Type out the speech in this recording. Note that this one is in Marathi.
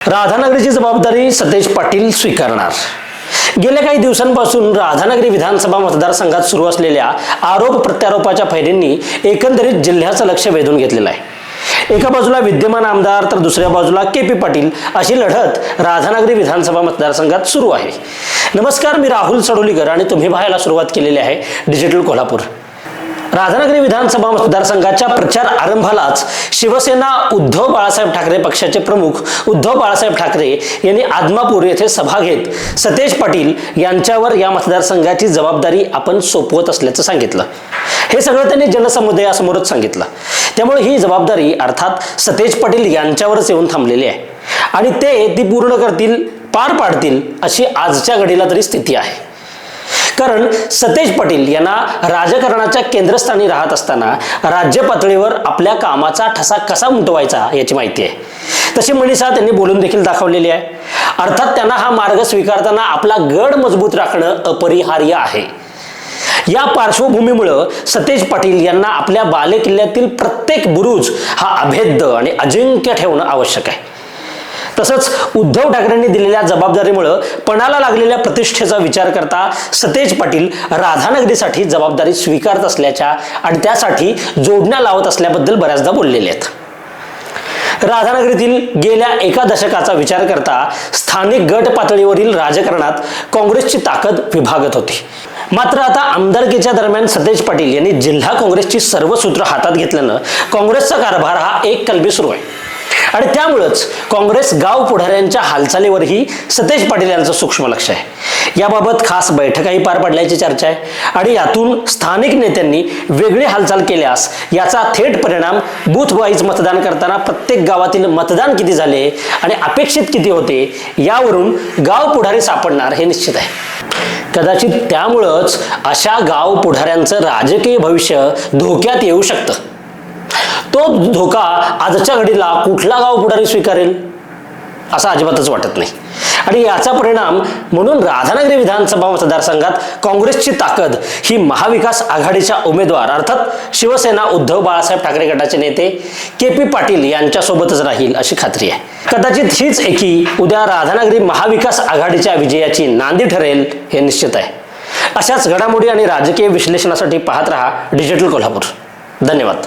राधानगरीची जबाबदारी सतेज पाटील स्वीकारणार. गेल्या काही दिवसांपासून राधानगरी विधानसभा मतदारसंघात सुरू असलेल्या आरोप प्रत्यारोपाच्या फैरींनी एकंदरीत जिल्ह्याचं लक्ष वेधून घेतलेलं आहे. एका बाजूला विद्यमान आमदार तर दुसऱ्या बाजूला के पी पाटील अशी लढत राधानगरी विधानसभा मतदारसंघात सुरू आहे. नमस्कार मी राहुल सडोलीकर आणि तुम्ही पाहायला सुरुवात केलेली आहे डिजिटल कोल्हापूर. राधानगरी विधानसभा मतदारसंघाच्या प्रचार आरंभालाच शिवसेना उद्धव बाळासाहेब ठाकरे पक्षाचे प्रमुख उद्धव बाळासाहेब ठाकरे यांनी आदमापूर येथे सभा घेत सतेज पाटील यांच्यावर या मतदारसंघाची जबाबदारी आपण सोपवत असल्याचं सांगितलं. हे सगळं त्यांनी जनसमुदायासमोरच सांगितलं. त्यामुळे ही जबाबदारी अर्थात सतेज पाटील यांच्यावरच येऊन थांबलेली आहे. आणि ते ती पूर्ण करतील पार पाडतील अशी आजच्या घडीला तरी स्थिती आहे. कारण सतेज पाटील यांना राजकारणाच्या केंद्रस्थानी राहत असताना राज्य पातळीवर आपल्या कामाचा ठसा कसा उमटवायचा याची माहिती आहे. तशी मनीषा त्यांनी बोलून देखील दाखवलेली आहे. अर्थात त्यांना हा मार्ग स्वीकारताना आपला गड मजबूत राखणं अपरिहार्य आहे. या पार्श्वभूमीमुळं सतेज पाटील यांना आपल्या बालेकिल्ल्यातील प्रत्येक बुरुज हा अभेद्य आणि अजिंक्य ठेवणं आवश्यक आहे. तसंच उद्धव ठाकरेंनी दिलेल्या जबाबदारीमुळं पणाला लागलेल्या प्रतिष्ठेचा विचार करता सतेज पाटील राधानगरीसाठी जबाबदारी स्वीकारत असल्याच्या आणि त्यासाठी जोडण्या लावत असल्याबद्दल बऱ्याचदा बोललेले आहेत. राधानगरीतील गेल्या एका दशकाचा विचार करता स्थानिक गट पातळीवरील राजकारणात काँग्रेसची ताकद विभागत होती. मात्र आता आमदारकीच्या दरम्यान सतेज पाटील यांनी जिल्हा काँग्रेसची सर्व सूत्र हातात घेतल्यानं काँग्रेसचा कारभार हा एक कलबी सुरू आहे. आणि त्यामुळंच काँग्रेस गाव पुढाऱ्यांच्या हालचालीवरही सतेज पाटील यांचं सूक्ष्म लक्ष आहे. याबाबत खास बैठकाही पार पडल्याची चर्चा आहे आणि यातून स्थानिक नेत्यांनी वेगळी हालचाल केल्यास याचा थेट परिणाम बूथ वाईज मतदान करताना प्रत्येक गावातील मतदान किती झाले आणि अपेक्षित किती होते यावरून गाव पुढारी सापडणार हे निश्चित आहे. कदाचित त्यामुळंच अशा गाव पुढाऱ्यांचं राजकीय भविष्य धोक्यात येऊ शकतं. तो धोका आजच्या घडीला कुठला गाव पुढारी स्वीकारेल? असं अजिबातच वाटत नाही. आणि याचा परिणाम म्हणून राधानगरी विधानसभा मतदारसंघात काँग्रेसची ताकद ही महाविकास आघाडीच्या उमेदवार अर्थात शिवसेना उद्धव बाळासाहेब ठाकरे गटाचे नेते के पी पाटील यांच्यासोबतच राहील अशी खात्री आहे. कदाचित हीच एकी उद्या राधानगरी महाविकास आघाडीच्या विजयाची नांदी ठरेल हे निश्चित आहे. अशाच घडामोडी आणि राजकीय विश्लेषणासाठी पाहत रहा डिजिटल कोल्हापूर. धन्यवाद.